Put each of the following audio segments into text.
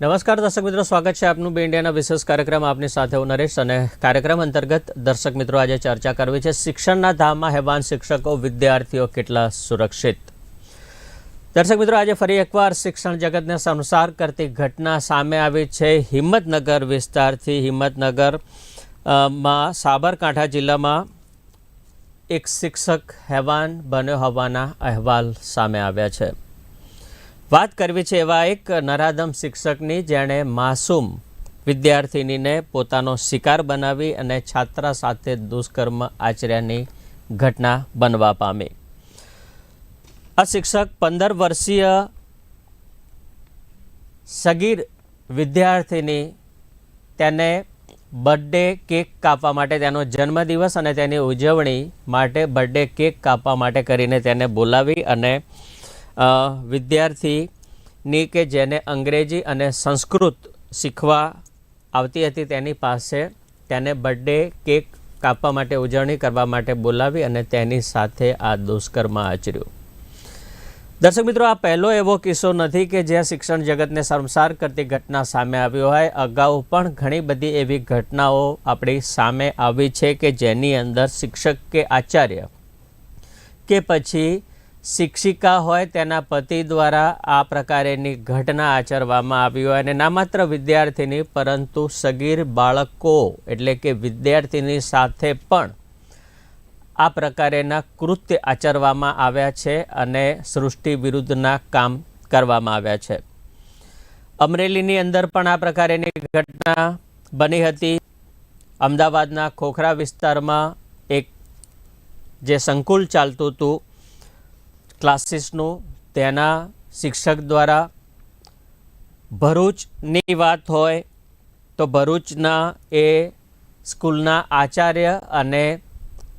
નમસ્કાર દર્શક મિત્રો, સ્વાગત છે આપનું બે ઇન્ડિયાના વિશેષ કાર્યક્રમ આપની સાથે હું નરેશ અને કાર્યક્રમ અંતર્ગત દર્શક મિત્રો આજે ચર્ચા કરવી છે શિક્ષણના ધામમાં હેવાન શિક્ષકો, વિદ્યાર્થીઓ કેટલા સુરક્ષિત? દર્શક મિત્રો, આજે ફરી એકવાર શિક્ષણ જગતને સંસાર કરતી ઘટના સામે આવી છે. હિંમતનગર વિસ્તારથી હિંમતનગરમાં સાબરકાંઠા જિલ્લામાં એક શિક્ષક હેવાન બન્યો હોવાના અહેવાલ સામે આવ્યા છે. વાત કરવી છે એવા એક નરાધમ શિક્ષકની જેણે માસૂમ વિદ્યાર્થિનીને પોતાનો શિકાર બનાવી અને છાત્રા સાથે દુષ્કર્મ આચર્યાની ઘટના બનવા પામી. આ શિક્ષક પંદર વર્ષીય સગીર વિદ્યાર્થીની તેને બર્થડે કેક કાપવા માટે તેનો જન્મદિવસ અને તેની ઉજવણી માટે બર્થડે કેક કાપવા માટે કરીને તેને બોલાવી અને વિદ્યાર્થીની કે જેને અંગ્રેજી અને સંસ્કૃત શીખવા આવતી હતી તેની પાસે તેને બર્થડે કેક કાપવા માટે, ઉજવણી કરવા માટે બોલાવી અને તેની સાથે આ દુષ્કર્મ આચર્યું. દર્શક મિત્રો, આ પહેલો એવો કિસ્સો નથી કે જ્યાં શિક્ષણ જગતને શર્મસાર કરતી ઘટના સામે આવ્યો હોય. અગાઉ પણ ઘણી બધી એવી ઘટનાઓ આપણી સામે આવી છે કે જેની અંદર શિક્ષક કે આચાર્ય કે પછી શિક્ષિકા હોય તેના પતિ દ્વારા આ પ્રકારેની ઘટના આચરવામાં આવી હોય અને ના માત્ર વિદ્યાર્થીની, પરંતુ સગીર બાળકો એટલે કે વિદ્યાર્થીની સાથે પણ આ પ્રકારેના કૃત્ય આચરવામાં આવ્યા છે અને સૃષ્ટિ વિરુદ્ધના કામ કરવામાં આવ્યા છે. અમરેલીની અંદર પણ આ પ્રકારેની ઘટના બની હતી. અમદાવાદના ખોખરા વિસ્તારમાં એક જે સંકુલ ચાલતું હતું ક્લાસીસનું તેના શિક્ષક દ્વારા ભરૂચની વાત હોય તો ભરૂચના એ સ્કૂલના આચાર્ય અને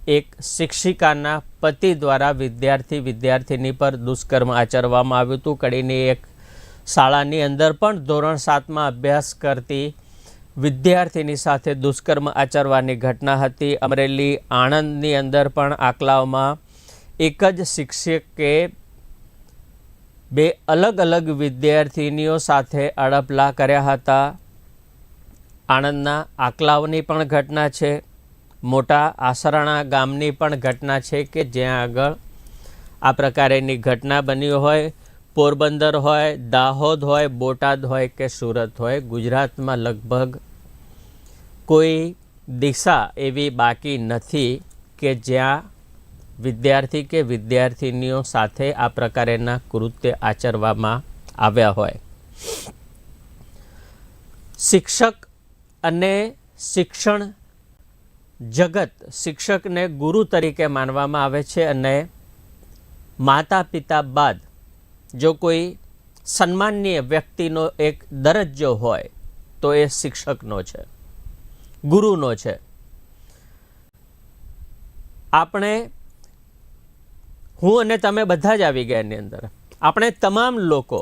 એક શિક્ષિકાના પતિ દ્વારા વિદ્યાર્થી વિદ્યાર્થીની પર દુષ્કર્મ આચરવામાં આવ્યું હતું. કડીની એક શાળાની અંદર પણ ધોરણ સાતમાં અભ્યાસ કરતી વિદ્યાર્થીની સાથે દુષ્કર્મ આચરવાની ઘટના હતી. અમરેલી આણંદની અંદર પણ આકલાવમાં એક જ શિક્ષકે બે અલગ અલગ વિદ્યાર્થીનીઓ સાથે અડપલા કર્યા હતા. આણંદના આકલાવની પણ ઘટના છે. મોટા આસરાણા ગામની પણ ઘટના છે કે જ્યાં આગળ આ પ્રકારેની ઘટના બની હોય. પોરબંદર હોય, દાહોદ હોય, બોટાદ હોય કે સુરત હોય, ગુજરાતમાં લગભગ કોઈ દિશા એવી બાકી નથી કે જ્યાં વિદ્યાર્થી કે વિદ્યાર્થિનીઓ સાથે આ પ્રકારેના કૃત્ય આચરવામાં આવ્યા હોય. શિક્ષક અને શિક્ષણ જગત શિક્ષકને ગુરુ તરીકે માનવામાં આવે છે અને માતા પિતા બાદ જો કોઈ સન્માનનીય વ્યક્તિનો એક દરજ્જો હોય, તો એ શિક્ષકનો છે, ગુરુનો છે. આપણે હું અને તમે બધા જ આવી ગયા એની અંદર. આપણે તમામ લોકો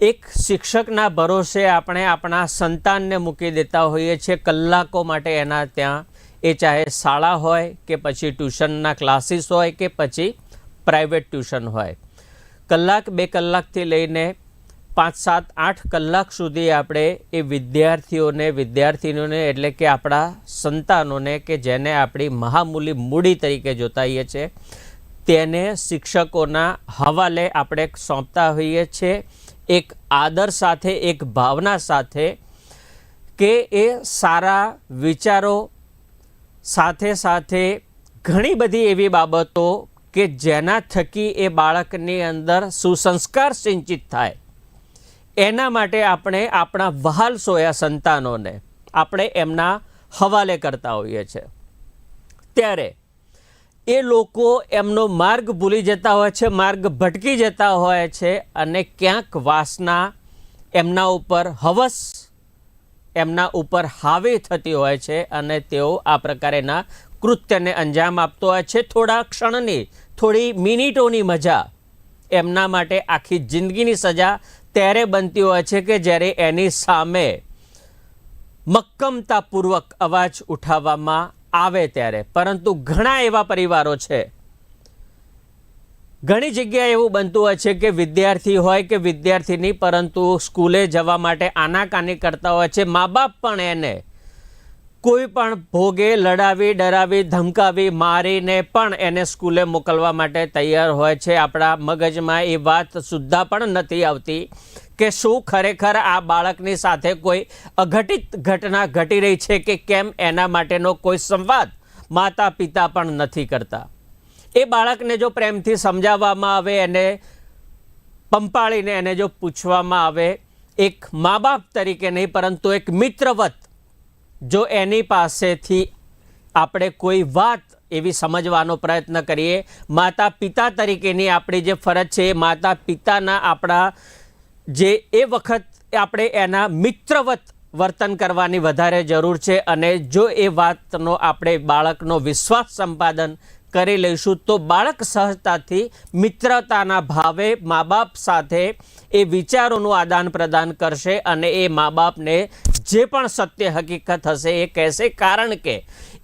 એક શિક્ષકના ભરોસે આપણે આપણા સંતાનને મૂકી દેતા હોઈએ છીએ કલાકો માટે એના ત્યાં. એ ચાહે શાળા હોય કે પછી ટ્યુશનના ક્લાસીસ હોય કે પછી પ્રાઇવેટ ટ્યુશન હોય. કલાક બે કલાકથી લઈને પાંચ, સાત, આઠ કલાક સુધી આપણે એ વિદ્યાર્થીઓને, વિદ્યાર્થીનીઓને એટલે કે આપણા સંતાનોને કે જેને આપણી મહામૂલી મૂડી તરીકે જોતાઈએ છીએ તેને શિક્ષકોના હવાલે આપણે સોંપતા હોઈએ છીએ, એક આદર સાથે, એક ભાવના સાથે કે એ સારા વિચારો સાથે સાથે ઘણી બધી એવી બાબતો કે જેના થકી એ બાળકની અંદર સુસંસ્કાર સિંચિત થાય. એના માટે આપણે આપણા વહાલ સોયા સંતાનોને આપણે એમના હવાલે કરતા હોઈએ છીએ. ત્યારે એ લોકો એમનો માર્ગ ભૂલી જતા હોય છે, માર્ગ ભટકી જતા હોય છે અને ક્યાંક વાસના એમના ઉપર, હવસ એમના ઉપર હાવી થતી હોય છે અને તેઓ આ પ્રકારેના કૃત્યને અંજામ આપતો હોય છે. થોડા ક્ષણની, થોડી મિનિટોની મજા એમના માટે આખી જિંદગીની સજા ત્યારે બનતી હોય છે કે જ્યારે એની સામે મક્કમતાપૂર્વક અવાજ ઉઠાવવામાં આવે ત્યારે. પરંતુ ઘણા એવા પરિવારો છે. ઘણી જગ્યાએ એવું બનતું હોય છે કે વિદ્યાર્થી હોય કે વિદ્યાર્થીની પરંતુ સ્કૂલે જવા માટે આનાકાની કરતા હોય છે. મા બાપ પણ એને કોઈ પણ ભોગે, લડાવી, ડરાવી, ધમકાવી, મારીને પણ એને સ્કૂલે મોકલવા માટે તૈયાર હોય છે. આપણા મગજમાં એ વાત સુદ્ધા પણ નથી આવતી કે શું ખરેખર આ બાળકની સાથે કોઈ અઘટિત ઘટના ઘટી રહી છે કે કેમ એના માટેનો કોઈ સંવાદ માતા પિતા પણ નથી કરતા? એ બાળકને જો પ્રેમથી સમજાવવામાં આવે, એને પંપાળીને એને જો પૂછવામાં આવે, એક મા બાપ તરીકે નહીં, પરંતુ એક મિત્રવત, જો એની પાસેથી આપણે કોઈ વાત એવી સમજવાનો પ્રયત્ન કરીએ માતા પિતા તરીકેની આપણી જે ફરજ છે, એ માતા પિતાના આપણા જે એ વખત આપણે એના મિત્રવત વર્તન કરવાની વધારે જરૂર છે અને જો એ વાતનો આપણે બાળકનો વિશ્વાસ સંપાદન કરી લઈશું, તો બાળક સહજતાથી મિત્રતાના ભાવે મા બાપ સાથે એ વિચારોનું આદાન પ્રદાન કરશે અને એ મા બાપને જે પણ સત્ય હકીકત હશે એ કહેશે. કારણ કે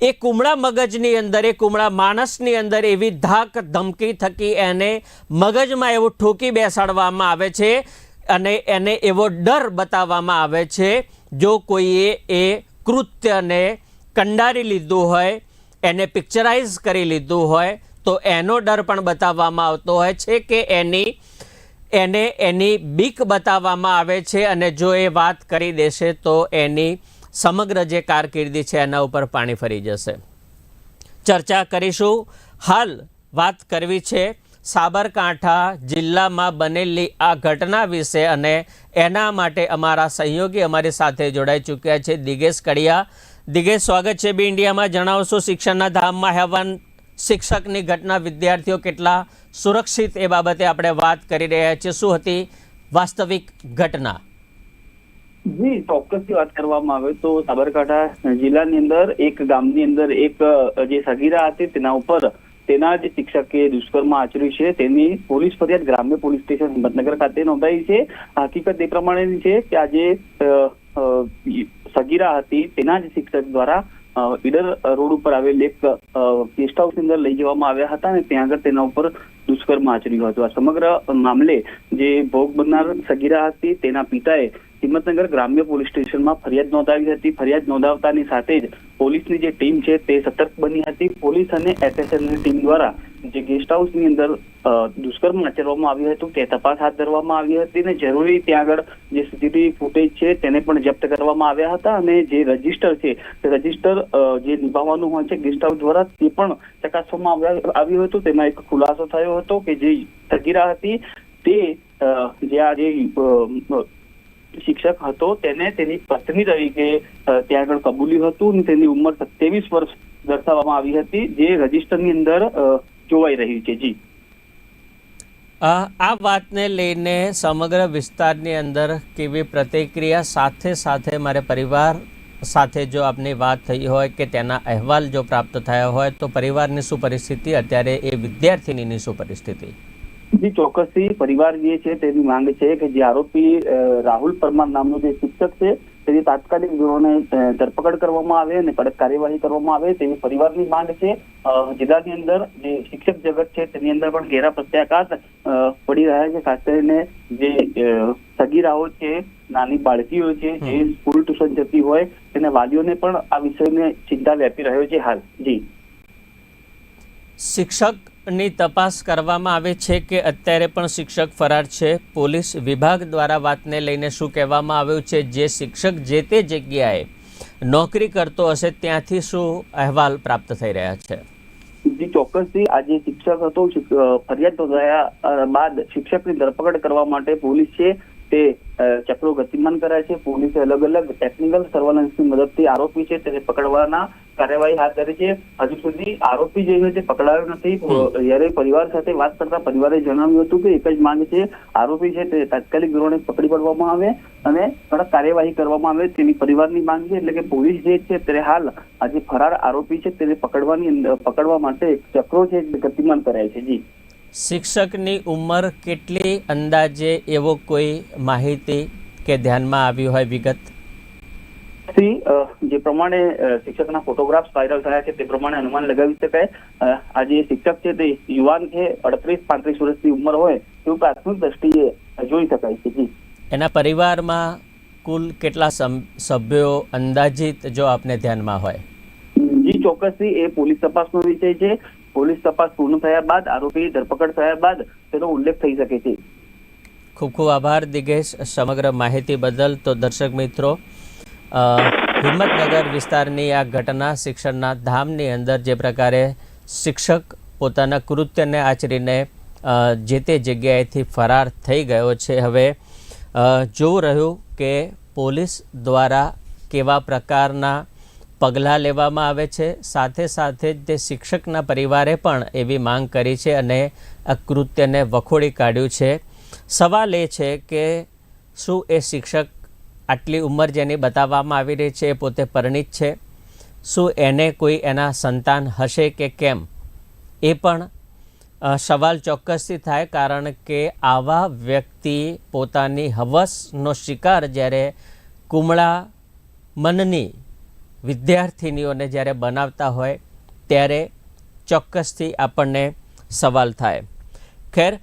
એ કુમળા મગજની અંદર, એ કુમળા માણસની અંદર એવી ધાક ધમકી થકી એને મગજમાં એવું ઠોકી બેસાડવામાં આવે છે અને એને એવો ડર બતાવવામાં આવે છે, જો કોઈએ એ કૃત્યને કંડારી લીધું હોય, એને પિક્ચરાઇઝ કરી લીધું હોય, તો એનો ડર પણ બતાવવામાં આવતો હોય છે કે એની, એને એની બીક બતાવવામાં આવે છે અને જો એ વાત કરી દેશે તો એની સમગ્ર જે કારકિર્દી છે એના ઉપર પાણી ફરી જશે. ચર્ચા કરીશું. હાલ વાત કરવી છે સાબરકાંઠા જિલ્લામાં બનેલી આ ઘટના વિશે અને એના માટે અમારા સહયોગી અમારી સાથે જોડાઈ ચૂક્યા છે. દિગેશ કડિયા. દિગેશ, સ્વાગત છે બી ઇન્ડિયામાં. જણાવશો શિક્ષણના ધામમાં હેવન શિક્ષકની ઘટના. વિદ્યાર્થીઓ કેટલા સુરક્ષિત એ બાબતે આપણે વાત કરી રહ્યા છીએ. શું હતી વાસ્તવિક ઘટના? જી, ચોક્કસથી વાત કરવામાં આવે તો સાબરકાંઠા જિલ્લાની અંદર એક ગામની અંદર એક જે સગીરા હતી તેના ઉપર તેના જે શિક્ષકે દુષ્કર્મ આચર્યું છે, તેની પોલીસ ફરિયાદ ગ્રામ્ય પોલીસ સ્ટેશન હિંમતનગર ખાતે નોંધાઈ છે. હકીકત એ પ્રમાણેની છે કે આજે સગીરા હતી. તેના જ શિક્ષક દ્વારા ઈડર રોડ ઉપર આવેલ એક ગેસ્ટ હાઉસ અંદર લઈ જવામાં આવ્યા હતા અને ત્યાં આગળ તેના ઉપર દુષ્કર્મ આચર્યું હતું. આ સમગ્ર મામલે જે ભોગ બનનાર સગીરા હતી, તેના પિતાએ હિંમતનગર ગ્રામ્ય પોલીસ સ્ટેશનમાં ફરિયાદ નોંધાવી હતી. ફરિયાદ નોંધાવતાની સાથે જ પોલીસની જે ટીમ છે તે સતર્ક બની હતી. પોલીસ અને એસએસએલની ટીમ દ્વારા જે ગેસ્ટ હાઉસની અંદર દુષ્કર્મ આચરવામાં આવ્યું હતું તે તપાસ હાથ ધરવામાં આવી હતી અને જરૂરી ત્યાં આગળ જે સીસીટીવી ફૂટેજ છે તેને પણ જપ્ત કરવામાં આવ્યા હતા અને જે રજિસ્ટર છે તે રજિસ્ટર જે નિભાવવાનું હોય છે ગેસ્ટ હાઉસ દ્વારા તે પણ ચકાસવામાં આવ્યા- હતું. તેમાં એક ખુલાસો થયો હતો કે જે સગીરા હતી તે જે આ જે શિક્ષક હતો, તેને તેની પત્ની તરીકે ત્યાં આગળ કબૂલ્યું હતું અને તેની ઉંમર સત્યાવીસ વર્ષ દર્શાવવામાં આવી હતી, જે રજીસ્ટરની અંદર જોવાઈ રહી છે. જી. આ આ વાતને લઈને સમગ્ર વિસ્તારની અંદર કેવી પ્રતિક્રિયા સાથે સાથે મારે પરિવાર સાથે જો આપની વાત થઈ હોય કે તેના અહેવાલ જો પ્રાપ્ત થયા હોય, તો પરિવારની શું પરિસ્થિતિ? અત્યારે એ વિદ્યાર્થીની શું પરિસ્થિતિ? જી ચોક્કસથી પરિવાર જે છે તેની માંગ છે કે જે આરોપી રાહુલ પરમાર નામનો જે શિક્ષક છે તેની તાત્કાલિક ધોરણે ધરપકડ કરવામાં આવે અને કડક કાર્યવાહી કરવામાં આવે તેવી પરિવારની માંગ છે. જિલ્લાની અંદર જે શિક્ષક જગત છે તેની અંદર પણ ઘેરા પ્રત્યાઘાત પડી રહ્યા છે. ખાસ કરીને જે સગીરાઓ છે નાની બાળકીઓ છે જે સ્કૂલ ટ્યુશન જતી હોય તેના વાલીઓને પણ આ વિષયને ચિંતા વ્યાપી રહ્યો છે હાલ. જી. શિક્ષકની તપાસ કરવામાં આવે છે કે અત્યારે પણ શિક્ષક ફરાર છે. પોલીસ વિભાગ દ્વારા વાતને લઈને શું કહેવામાં આવ્યું છે જે શિક્ષક જે તે જગ્યાએ નોકરી કરતો હશે ત્યાંથી શું અહેવાલ પ્રાપ્ત થઈ રહ્યા છે? ચોક્કસથી આજે શિક્ષક હતો ફરિયાદ નોંધાયા બાદ શિક્ષકની ધરપકડ કરવા માટે પોલીસ છે તે ચક્રો ગતિમાન કર્યા છે. પોલીસે અલગ અલગ ટેકનિકલ સર્વેલન્સની મદદથી આરોપી છે તેને પકડવાના કાર્યવાહી હાથ ધરી છે. હજુ સુધી આરોપી જે છે પકડાયો નથી. જયારે પરિવાર સાથે વાત કરતા પરિવારે જણાવ્યું હતું કે એક જ માંગ છે આરોપી છે તે તાત્કાલિક ધોરણે પકડી પાડવામાં આવે અને કડક કાર્યવાહી કરવામાં આવે તેની પરિવારની માંગ છે. એટલે કે પોલીસ જે છે તે હાલ આજે ફરાર આરોપી છે તેને પકડવાની પકડવા માટે ચક્રો છે ગતિમાન કરાય છે. જી. શિક્ષકની ઉંમર કેટલી અંદાજે એવો કોઈ માહિતી કે ધ્યાનમાં આવી હોય વિગત? સી જે પ્રમાણે શિક્ષકના ફોટોગ્રાફ્સ વાયરલ થયા છે તે પ્રમાણે અનુમાન લગાવી શકાય. આ જે શિક્ષક છે તે યુવાન છે અડત્રીસ પાંત્રીસ વર્ષની ઉંમર હોય તેવું પ્રાથમિક દ્રષ્ટિએ જોઈ શકાય છે જી. એના પરિવારમાં કુલ કેટલા સભ્યો અંદાજિત જો આપને ધ્યાનમાં હોય? જી ચોક્કસથી એ પોલીસ તપાસનો વિષય છે. પોલીસ તપાસ પૂર્ણ થયા બાદ, આરોપી ધરપકડ થયા બાદ તેનો ઉલ્લેખ થઈ શકે છે. ખૂબ ખૂબ આભાર, દિગેશ. સમગ્ર માહિતી બદલ તો દર્શક મિત્રો હિંમતનગર વિસ્તારની આ ઘટના શિક્ષણના ધામની અંદર જે પ્રકારે શિક્ષક પોતાના કૃત્યને આચરીને જે તે જગ્યાએથી ફરાર થઈ ગયો છે. હવે જોવું રહ્યું કે પોલીસ દ્વારા કેવા પ્રકારના પગલાં લેવામાં આવે છે. સાથે સાથે જ તે શિક્ષકના પરિવારે પણ એવી માંગ કરી છે અને આ કૃત્યને વખોડી કાઢ્યું છે. સવાલ એ છે કે શું એ શિક્ષક આટલી ઉંમર જેની બતાવવામાં આવી રહી છે એ પોતે પરિણિત છે? શું એને કોઈ એના સંતાન હશે કે કેમ? એ પણ સવાલ ચોક્કસથી થાય કારણ કે આવા વ્યક્તિ પોતાની હવસનો શિકાર જ્યારે કુમળા મનની વિદ્યાર્થિનીઓને જ્યારે બનાવતા હોય ત્યારે ચોક્કસથી આપણને સવાલ થાય. ખેર,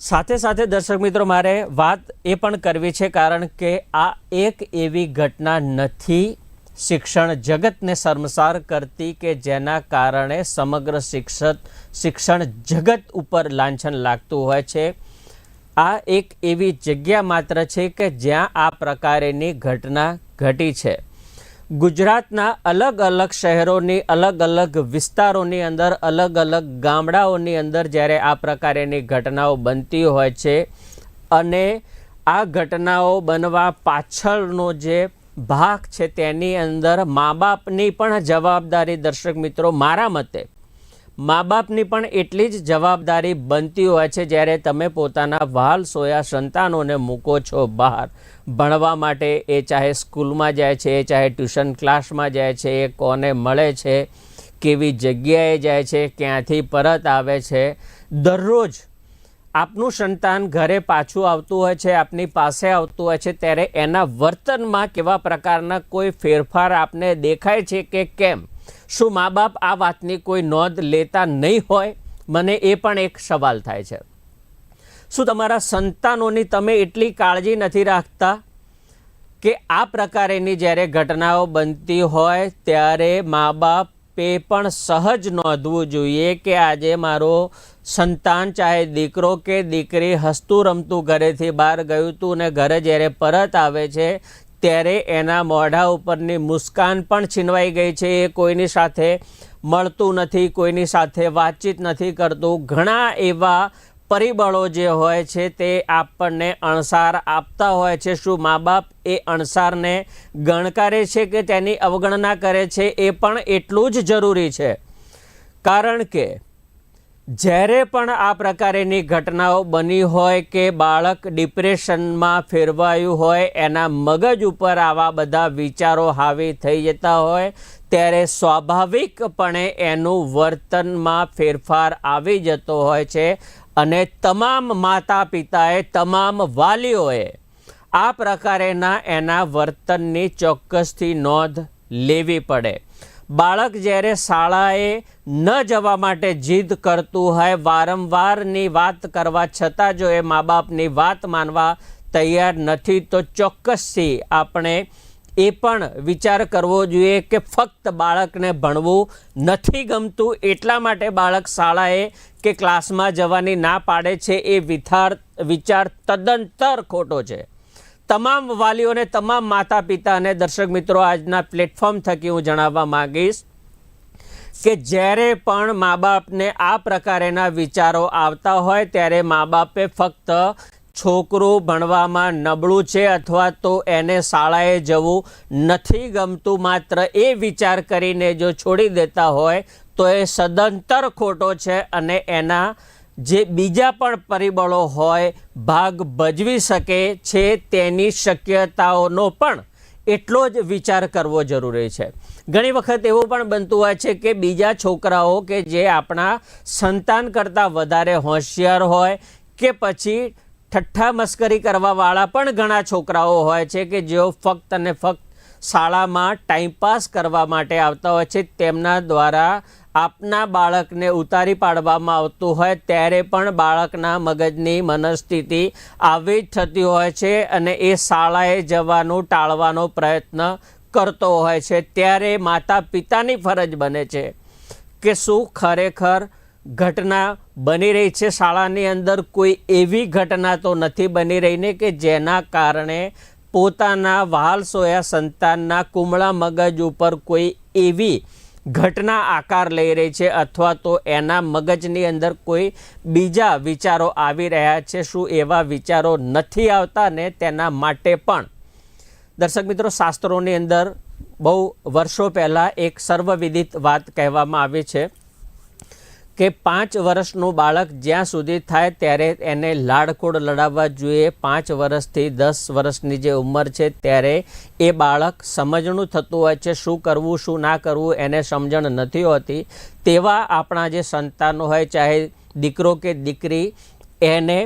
સાથે સાથે દર્શક મિત્રો, મારે વાત એ પણ કરવી છે કારણ કે આ એક એવી ઘટના નથી શિક્ષણ જગતને શર્મસાર કરતી કે જેના કારણે સમગ્ર શિક્ષક શિક્ષણ જગત ઉપર લાંછન લાગતું હોય છે. આ એક એવી જગ્યા માત્ર છે કે જ્યાં આ પ્રકારેની ઘટના ઘટી છે. ગુજરાતના અલગ અલગ શહેરોની અલગ અલગ વિસ્તારોની અંદર અલગ અલગ ગામડાઓની અંદર જ્યારે આ પ્રકારેની ઘટનાઓ બનતી હોય છે અને આ ઘટનાઓ બનવા પાછળનો જે ભાગ છે તેની અંદર મા બાપની પણ જવાબદારી દર્શક મિત્રો મારા મતે મા બાપની પણ એટલી જ જવાબદારી બનતી હોય છે જ્યારે તમે પોતાના વાલ સોયા સંતાનોને મૂકો છો બહાર. ભણવા માટે એ ચાહે સ્કૂલમાં જાય છે, એ ચાહે ટ્યુશન ક્લાસમાં જાય છે, એ કોને મળે છે, કેવી જગ્યાએ જાય છે, ક્યાંથી પરત આવે છે. દરરોજ આપનું સંતાન ઘરે પાછું આવતું હોય છે, આપની પાસે આવતું હોય છે, ત્યારે એના વર્તનમાં કેવા પ્રકારના કોઈ ફેરફાર આપને દેખાય છે કે કેમ? શું મા બાપ આ વાતની કોઈ નોંધ લેતા નહીં હોય? મને એ પણ એક સવાલ થાય છે. શું તમારા સંતાનોની તમે એટલી કાળજી નથી રાખતા કે આ પ્રકારેની જ્યારે ઘટનાઓ બનતી હોય ત્યારે મા બાપે પણ સહજ નોંધવું જોઈએ કે આજે મારો સંતાન ચાહે દીકરો કે દીકરી હસતું રમતું ઘરેથી બહાર ગયું હતું ને ઘરે જ્યારે પરત આવે છે ત્યારે એના મોઢા ઉપરની મુસ્કાન પણ છીનવાઈ ગઈ છે. એ કોઈની સાથે મળતું નથી, કોઈની સાથે વાતચીત નથી કરતું. ઘણા એવા પરિબળો જે હોય છે તે આપણને અણસાર આપતા હોય છે. શું મા બાપ એ અણસારને ગણકારે છે કે તેની અવગણના કરે છે? એ પણ એટલું જ જરૂરી છે. કારણ કે જ્યારે પણ આ પ્રકારેની ઘટનાઓ બની હોય કે બાળક ડિપ્રેશનમાં ફેરવાયું હોય, એના મગજ ઉપર આવા બધા વિચારો હાવી થઈ જતા હોય, ત્યારે સ્વાભાવિકપણે એનું વર્તનમાં ફેરફાર આવી જતો હોય છે અને તમામ માતા પિતાએ તમામ વાલીઓએ આ પ્રકારેના એના વર્તનની ચોક્કસથી નોંધ લેવી પડે. બાળક જ્યારે શાળાએ ન જવા માટે જીદ કરતું હોય, વારંવારની વાત કરવા છતાં જો એ મા બાપની વાત માનવા તૈયાર નથી, તો ચોક્કસથી આપણે એ પણ વિચાર કરવો જોઈએ કે ફક્ત બાળકને ભણવું નથી ગમતું. એટલા માટે બાળક શાળાએ કે ક્લાસમાં જવાની ના પાડે છે, એ વિચાર વિચાર તદ્દનતર ખોટો છે. તમામ વાલીઓને તમામ માતા પિતા અને દર્શક મિત્રો આજના પ્લેટફોર્મ થકી હું જણાવવા માંગીશ કે જ્યારે પણ મા બાપને આ પ્રકારેના વિચારો આવતા હોય ત્યારે મા બાપે ફક્ત છોકરું ભણવામાં નબળું છે અથવા તો એને શાળાએ જવું નથી ગમતું, માત્ર એ વિચાર કરીને જો છોડી દેતા હોય તો એ સદંતર ખોટો છે અને એના જે બીજા પણ પરિબળો હોય, ભાગ ભજવી શકે છે તેની શક્યતાઓનો પણ એટલો જ વિચાર કરવો જરૂરી છે. ઘણી વખત એવું પણ બનતું હોય છે કે બીજા છોકરાઓ કે જે આપણા સંતાન કરતાં વધારે હોશિયાર હોય કે પછી ઠઠ્ઠા મસ્કરી કરવાવાળા પણ ઘણા છોકરાઓ હોય છે કે જેઓ ફક્ત અને ફક્ત શાળામાં ટાઈમપાસ કરવા માટે આવતા હોય છે, તેમના દ્વારા આપના બાળકને ઉતારી પાડવામાં આવતું હોય ત્યારે પણ બાળકના મગજની મનસ્થિતિ આવી જ થતી હોય છે અને એ શાળાએ જવાનું ટાળવાનો પ્રયત્ન કરતો હોય છે. ત્યારે માતા પિતાની ફરજ બને છે કે શું ખરેખર ઘટના બની રહી છે. શાળાની અંદર કોઈ એવી ઘટના તો નથી બની રહી ને કે જેના કારણે પોતાના વહાલ સોયા સંતાનના કુમળા મગજ ઉપર કોઈ એવી ઘટના આકાર લઈ રહી છે અથવા તો એના મગજની અંદર કોઈ બીજા વિચારો આવી રહ્યા છે, શું એવા વિચારો નથી આવતા ને તેના માટે પણ. દર્શક મિત્રો, શાસ્ત્રોની અંદર બહુ વર્ષો પહેલાં એક સર્વવિદિત વાત કહેવામાં આવી છે. કે પાંચ વર્ષનું બાળક જ્યાં સુધી થાય ત્યારે એને લાડકોડ લડાવવા જોઈએ. પાંચ વર્ષથી દસ વર્ષની જે ઉંમર છે ત્યારે એ બાળક સમજણું થતું હોય છે, શું કરવું, શું ના કરવું એને સમજણ નથી હોતી. તેવા આપણા જે સંતાનો હોય, ચાહે દીકરો કે દીકરી, એને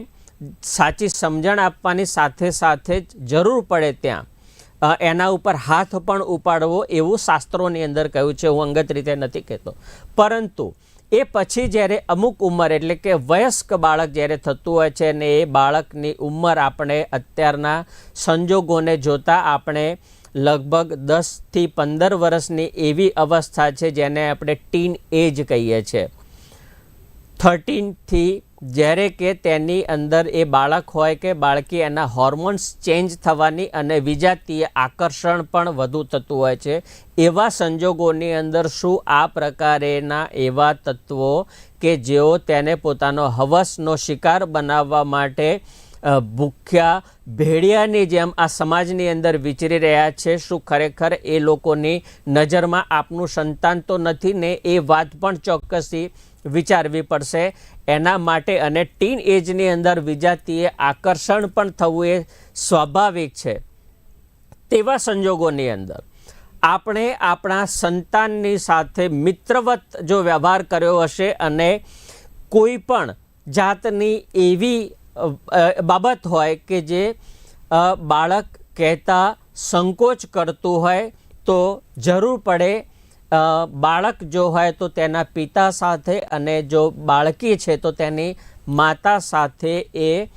સાચી સમજણ આપવાની સાથે સાથે જરૂર પડે ત્યાં. એના ઉપર હાથ પણ ઉપાડવો એવું શાસ્ત્રોની અંદર કહ્યું છે. હું અંગત રીતે નથી કહેતો. પરંતુ એ પછી જ્યારે અમુક ઉંમર, એટલે કે વયસ્ક બાળક જ્યારે થતું હોય છે અને એ બાળકની ઉંમર આપણે અત્યારના સંજોગોને જોતાં આપણે લગભગ દસથી પંદર વર્ષની એવી અવસ્થા છે જેને આપણે ટીન એજ કહીએ છીએ. થર્ટીનથી જ્યારે કે તેની અંદર એ બાળક હોય કે બાળકી એના હોર્મોન્સ ચેન્જ થવાની અને વિજાતીય આકર્ષણ પણ વધુ થતું હોય છે. એવા સંજોગોની અંદર શું આ પ્રકારેના એવા તત્વો કે જેઓ તેને પોતાનો હવસનો શિકાર બનાવવા માટે ભૂખ્યા ભેડિયાની જેમ આ સમાજની અંદર વિચરી રહ્યા છે? શું ખરેખર એ લોકોની નજરમાં આપનું સંતાન તો નથી ને એ વાત પણ ચોક્કસથી વિચારવી પડશે એના માટે અને ટીન એજની અંદર વિજાતીય આકર્ષણ પણ થવું એ સ્વાભાવિક છે. તેવા સંજોગોની અંદર આપણે આપણા સંતાનની સાથે મિત્રવત જો વ્યવહાર કર્યો હશે અને કોઈ પણ જાતની એવી બાબત હોય કે જે બાળક કહેતા સંકોચ કરતું હોય તો જરૂર પડે બાળક જો હોય તો તેના પિતા સાથે અને જો બાળકી છે તો તેની માતા સાથે એ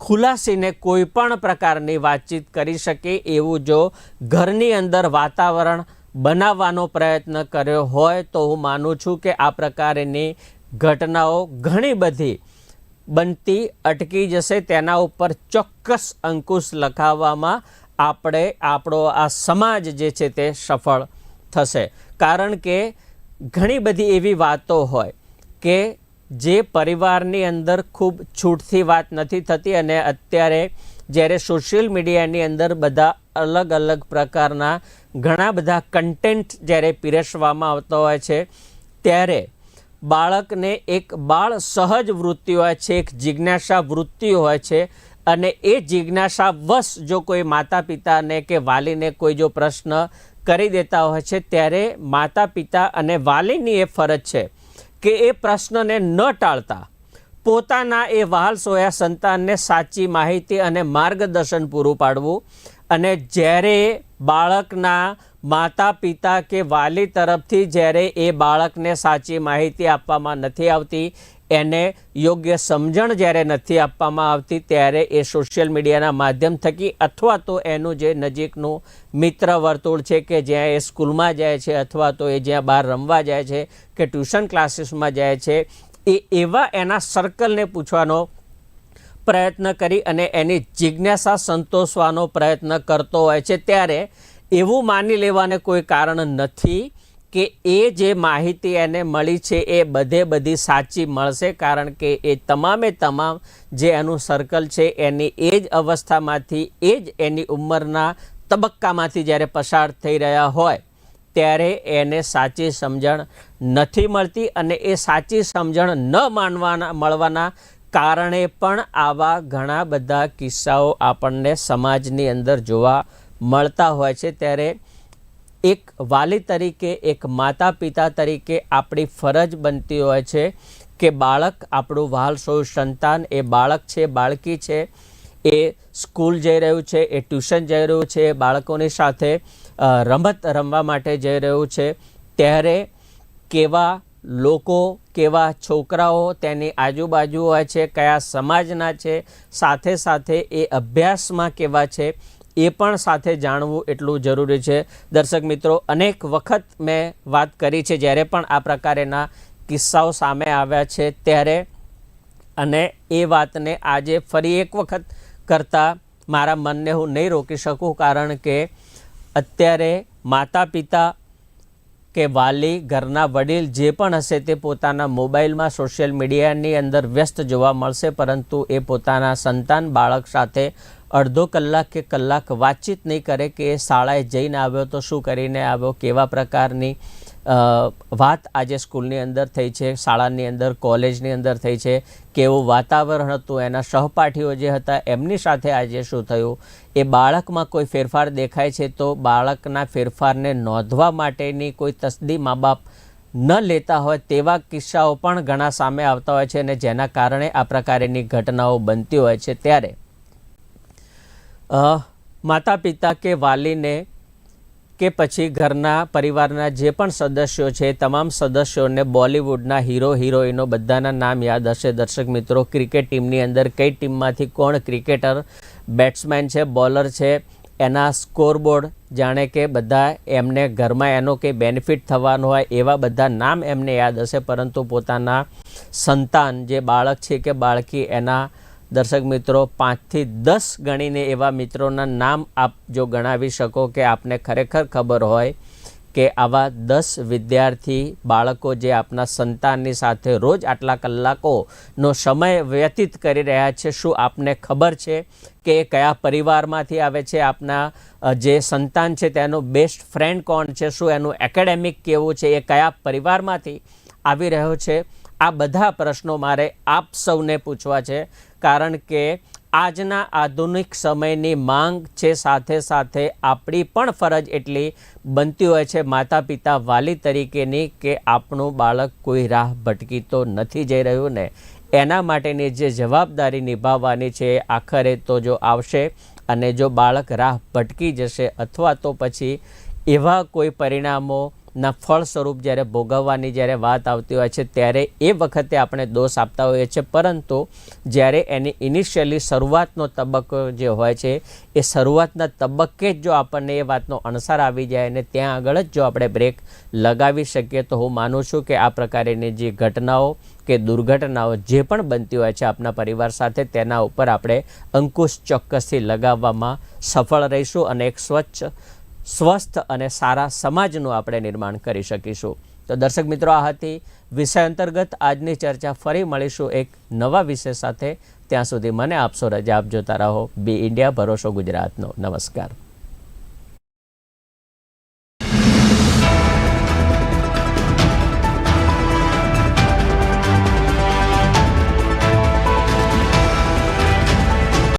ખુલાસીને કોઈ પણ પ્રકારની વાતચીત કરી શકે એવું જો ઘરની અંદર વાતાવરણ બનાવવાનો પ્રયત્ન કર્યો હોય તો હું માનું છું કે આ પ્રકારની ઘટનાઓ ઘણી બધી બનતી, અટકી જશે. તેના ઉપર ચોક્કસ અંકુશ લખાવવામાં આપણે આપણો આ સમાજ જે છે તે સફળ થશે. કારણ કે ઘણી બધી એવી વાતો હોય કે જે પરિવારની અંદર ખૂબ છૂટથી વાત નથી થતી અને અત્યારે જ્યારે સોશિયલ મીડિયાની અંદર બધા અલગ અલગ પ્રકારના ઘણા બધા કન્ટેન્ટ જ્યારે પીરસવામાં આવતા હોય છે, ત્યારે બાળકને એક બાળ સહજ વૃત્તિ હોય છે, એક જિજ્ઞાસા વૃત્તિ હોય છે અને એ જિજ્ઞાસાવશ જો કોઈ માતા પિતાને કે વાલીને કોઈ જો પ્રશ્ન કરી દેતા હોય છે, ત્યારે માતા પિતા અને વાલીની એ ફરજ છે કે એ પ્રશ્નને ન ટાળતા. પોતાના એ વહાલ સોયા સંતાનને સાચી માહિતી અને માર્ગદર્શન પૂરું પાડવું અને જ્યારે બાળકના માતા પિતા કે વાલી તરફથી જ્યારે એ બાળકને સાચી માહિતી આપવામાં નથી આવતી એને યોગ્ય સમજણ જ્યારે નથી આપવામાં આવતી, ત્યારે એ સોશિયલ મીડિયાના માધ્યમ થકી અથવા તો એનું જે નજીકનું મિત્ર વર્તુળ છે કે જ્યાં એ સ્કૂલમાં જાય છે અથવા તો એ જ્યાં બહાર રમવા જાય છે કે ટ્યુશન ક્લાસીસમાં જાય છે, એ એવા એના સર્કલને પૂછવાનો પ્રયત્ન કરી અને એની જિજ્ઞાસા સંતોષવાનો પ્રયત્ન કરતો હોય છે. ત્યારે એવું માની લેવાને કોઈ કારણ નથી કે એ જે માહિતી એને મળી છે એ બધે બધી સાચી મળશે, કારણ કે એ તમામે તમામ જે એનું સર્કલ છે, એની એ જ અવસ્થામાંથી એ જ એની ઉંમરના તબક્કામાંથી જ્યારે પસાર થઈ રહ્યા હોય, ત્યારે એને સાચી સમજણ નથી મળતી અને એ સાચી સમજણ ન માનવાના, મળવાના કારણે પણ આવા ઘણા બધા કિસ્સાઓ આપણને સમાજની અંદર જોવા મળતા હોય છે. ત્યારે એક વાલી તરીકે, એક માતા પિતા તરીકે આપણી ફરજ બનતી હોય છે કે બાળક આપણું વાલ સૌ સંતાન, એ બાળક છે, બાળકી છે, એ સ્કૂલ જઈ રહ્યું છે, એ ટ્યુશન જઈ રહ્યું છે બાળકોની સાથે રમત રમવા માટે જઈ રહ્યું છે, ત્યારે કેવા લોકો, કેવા છોકરાઓ તેની આજુબાજુ હોય છે, કયા સમાજના છે, સાથે સાથે એ અભ્યાસમાં કેવા છે એ પણ સાથે જાણવું એટલું જરૂરી છે. દર્શક મિત્રો, અનેક વખત મેં વાત કરી છે, જ્યારે પણ આ પ્રકારેના કિસ્સાઓ સામે આવ્યા છે, ત્યારે અને એ વાતને આજે ફરી એક વખત કરતાં મારા મનને હું નહીં રોકી શકું, કારણ કે અત્યારે માતા પિતા કે વાલી, ઘરના વડીલ જે પણ હશે તે પોતાના મોબાઈલમાં, સોશિયલ મીડિયાની અંદર વ્યસ્ત જોવા મળશે, પરંતુ એ પોતાના સંતાન, બાળક સાથે અડધો કલાક કે કલાક વાતચીત નહીં કરે કે એ શાળાએ જઈને આવ્યો તો શું કરીને આવ્યો, કેવા પ્રકારની વાત આજે સ્કૂલની અંદર થઈ છે, શાળાની અંદર, કોલેજની અંદર થઈ છે, કેવું વાતાવરણ હતું, એના સહપાઠીઓ જે હતા, એમની સાથે આજે શું થયું? એ બાળકમાં કોઈ ફેરફાર દેખાય છે તો બાળકના ફેરફારને નોંધવા માટેની કોઈ તસદી મા બાપ ન લેતા હોય તેવા કિસ્સાઓ પણ ઘણા સામે આવતા હોય છે અને જેના કારણે આ પ્રકારની ઘટનાઓ બનતી હોય છે ત્યારે. માતા પિતા કે વાલીને કે પછી ઘરના પરિવારના જે પણ સદસ્યો છે, તમામ સદસ્યોને બોલિવૂડના હીરો હિરોઈનો બધાના નામ યાદ હશે. દર્શક મિત્રો, ક્રિકેટ ટીમની અંદર કઈ ટીમમાંથી કોણ ક્રિકેટર બેટ્સમેન છે બોલર છે, એના સ્કોરબોર્ડ જાણે કે બધા એમને ઘરમાં એનો કંઈ બેનિફિટ થવાનો હોય એવા બધા નામ એમને યાદ હશે. પરંતુ પોતાના સંતાન જે બાળક છે કે બાળકી, એના દર્શક મિત્રો, પાંચથી દસ ગણીને એવા મિત્રોના નામ આપ જો ગણાવી શકો કે આપને ખરેખર ખબર હોય કે આવા દસ વિદ્યાર્થી, બાળકો જે આપના સંતાનની સાથે રોજ આટલા કલાકોનો સમય વ્યતીત કરી રહ્યા છે, શું આપને ખબર છે કે એ કયા પરિવારમાંથી આવે છે? આપના જે સંતાન છે તેનો બેસ્ટ ફ્રેન્ડ કોણ છે? શું એનું એકેડેમિક કેવું છે? એ કયા પરિવારમાંથી આવી રહ્યો છે? આ બધા પ્રશ્નો મારે આપ સૌને પૂછવા છે, કારણ કે આજના આધુનિક સમયની માંગ છે, સાથે સાથે આપણી પણ ફરજ એટલી બનતી હોય છે માતા પિતા વાલી તરીકેની કે આપણું બાળક કોઈ રાહ ભટકી તો નથી જઈ રહ્યું ને. એના માટેની જે જવાબદારી નિભાવવાની છે, આખરે તો જો આવશે અને જો બાળક રાહ ભટકી જશે અથવા તો પછી એવા કોઈ પરિણામો ના, ફળ સ્વરૂપ જ્યારે ભોગવવાની જ્યારે વાત આવતી હોય છે, ત્યારે એ વખતે આપણે દોષ આપતા હોઈએ છીએ. પરંતુ જ્યારે એની ઇનિશિયલી શરૂઆતનો તબક્કો જે હોય છે, એ શરૂઆતના તબક્કે જ જો આપણને એ વાતનો અણસાર આવી જાય અને ત્યાં આગળ જ જો આપણે બ્રેક લગાવી શકીએ, તો હું માનું છું કે આ પ્રકારની જે ઘટનાઓ કે દુર્ઘટનાઓ જે પણ બનતી હોય છે આપણા પરિવાર સાથે, તેના ઉપર આપણે અંકુશ ચોક્કસથી લગાવવામાં સફળ રહીશું અને એક સ્વચ્છ સ્વસ્થ અને સારા સમાજનું આપણે નિર્માણ કરી શકીશું. તો દર્શક મિત્રો, આ હતી વિષય અંતર્ગત આજની ચર્ચા. ફરી મળીશું એક નવા વિષય સાથે. ત્યાં સુધી મને આપશો રજા, આપ જોતા રહો. બી ઇન્ડિયા, ભરોસો ગુજરાતનો. નમસ્કાર.